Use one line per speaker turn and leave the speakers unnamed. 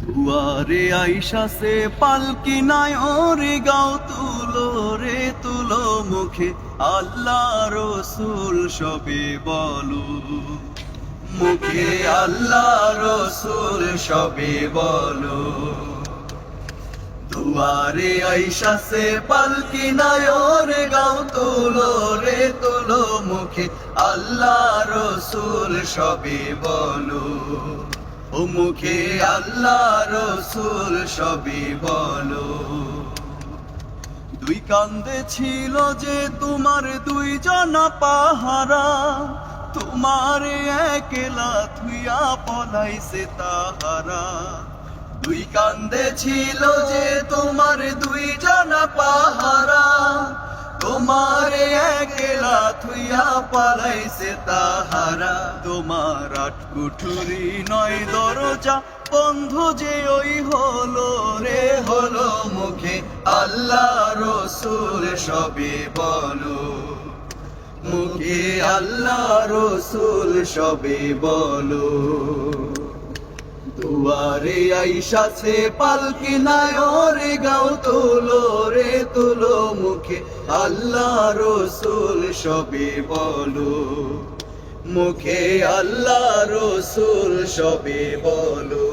দুয়ারে আইসা সে পালকি নাই? ওরে গাও তুলো রে, তুলো মুখে। আল্লাহ রসুল সবে বলো। মুখে আল্লাহ রসুল সবে বলো। দুয়ারে আইসা সে পালকি নাই? ওরে গাও তুলো রে, তুলো মুখে। আল্লাহ রসুল সবে বলো। মুখে আল্লাহ রসুল সবই বলো। দুই কান্দে ছিল যে তোমার দুই জনা পাহারা, তোমার একলা থুইয়া পলাইছে তাহারা। দুই কান্দে ছিল যে তোমার তোমার একলা থুইয়া পালাইছে তাহারা। তোমার আট কুঠুরি নয় দরজা। বন্ধু যে ওই হলো রে, হলো মুখে। আল্লাহ রসুল সবে বলো। মুখে আল্লাহ রসুল সবে বলো। দুয়ারে আইসা সে পালকি নায়রে গাও তুলো রে, তুলো মুখে। আল্লাহ রসুল সবে বলো মুখে আল্লাহ রসুল সবে বলো